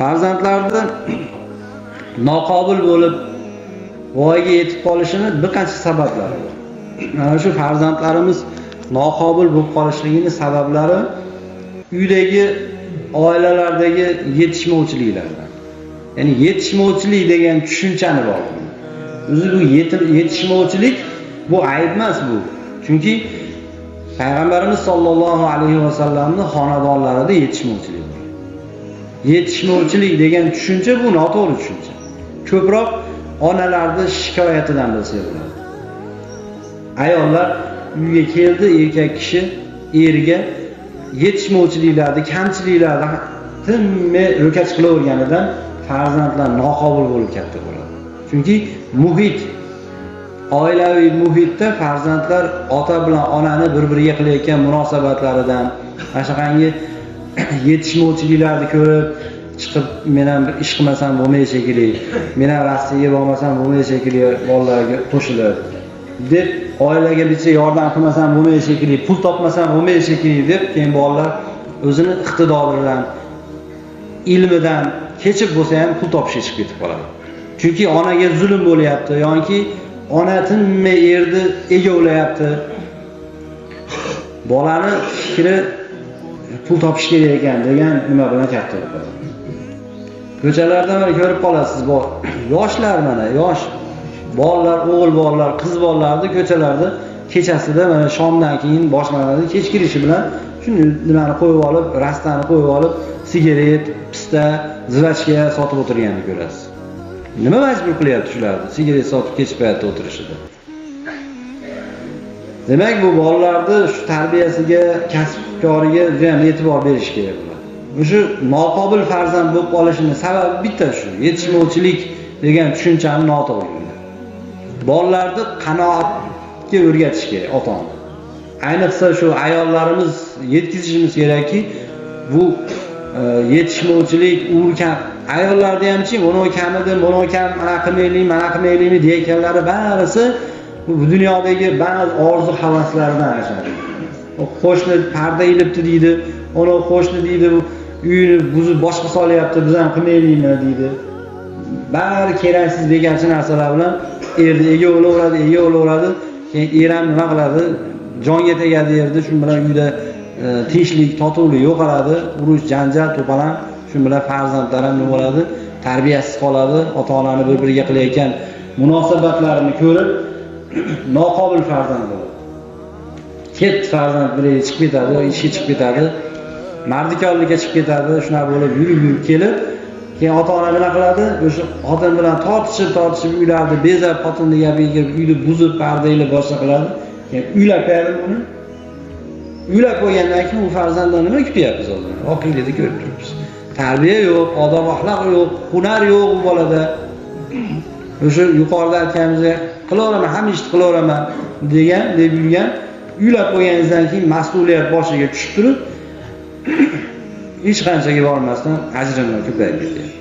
farzandlarni noqobil bo'lib voyaga yetib qolishini bir qancha sabablari bor. Mana shu farzandlarimiz noqobil bo'lib qolishligini sabablari uydagi oilalardagi yetishmovchiliklardan. Ya'ni yetishmovchilik degan tushunchani bor. O'zi bu yetishmovchilik bu ayb emas bu. Chunki payg'ambarimiz sollallohu alayhi vasallamni xonadonlarida yetishmovchilik yetishmovchilik degan tushuncha bu noto'g'ri tushuncha. Ko'proq onalarni shikoyatidan bilsa bo'ladi ayollar uyga keldi erkak kishi eriga yetishmovchiliklarni kamchiliklarni tinmay ro'kach qilaverganidan farzandlar noqobil bo'lib katta bo'ladi. Chunki muhit oilaviy muhitda farzandlar ota bilan onani bir biriga qilayotgan munosabatlaridan mana shunaqangi yetishmovchiliklarni ko'rib chiqib men ham bir ish qilmasam bo'lmaydi shekilli men ham rossiyaga bormasam bo'lmaydi shekilli bolalarga qo'shilib deb oilaga bitta yordam qilmasam bo'lmaydi shekilli pul topmasam bo'lmaydi shekilli deb keyin bolalar o'zini iqtidoridan ilmidan kechib bo'lsa ham pul topishga chiqib ketib qoladi. Chunki onaga zulm bo'lyapti yoki ona tinmay erni egovlayapti bolani fikri pul topish kerak ekan degan nima bilan katta bo'lib qoladi ko'chalarda mana ko'rib qolasiz bor. Yoshlar mana yosh bolalar o'g'il bolalar qiz bolalarni ko'chalarda kechasida mana shomdan keyin boshlanadi kech kirishi bilan shuni nimani qo'yib olib rastani qo'yib olib sigaret pista zirachka sotib o'tirganini ko'rasiz. Nima majbur qilyapti shularni sigaret sotib kech paytda o'tirishida? Demak bu bolalarni shu tarbiyasiga kasbkoriga judayam e'tibor berish kerak o'sha noqobil farzand bo'lib qolishini sababi bitta shu yetishmovchilik degan tushunchani noto'g'ri bolalarni qanoatga o'rgatish kerak ota ona ayniqsa shu ayollarimiz yetkazishimiz kerakki bu e, yetishmovchilik kam. Ayollarni hamchi buni kamidi buni kam mana qilmaylik mana qilmaylikmi deyotganlari barisi bu dunyodagi ba'zi orzu havaslaridan ashadi qo'shni parda ilibdi deydi. Uni qo'shni deydi uyini buzib boshqa solyapti biz ham qilmaylikmi deydi. Bari keraksiz begarchi narsalar bilan erni egovlaveradi egovlaveradi keyin er ham nima qiladi jonga tegadi erni shu bilan uyda tinchlik totuvlik yo'qoladi urush janjal to'polon shu bilan farzandlar ham nima bo'ladi tarbiyasiz qoladi ota onani bir biriga qilayotgan munosabatlarini ko'rib noqobil farzand bo'ladi ketdi farzand yerga chiqib ketadi ishga chiqib ketadi. Mardikorlikka chiqib ketadi shunaqa bo'lib yurib yurib kelib keyin ota ona nima qiladi? O'sha xotin bilan tortishib tortishib uylarni bezab xotinni gapiga kirib uyni buzib pardayli boshqa qiladi. Keyin uylab qo'yadi uni. Uylab qo'ygandan keyin u farzanddan nima kutyapmiz hozir voqelikda ko'rib turibmiz tarbiya yo'q odob axloq yo'q hunar yo'q u bolada o'sha yuqorida aytganimizdek qilaveraman hamma ishni qilaveraman degan deb yurgan uylab qo'yganingizdan keyin mas'uliyat boshiga tushib turib hech qanchaga bormasdan ajrimlar ko'payib ketyapti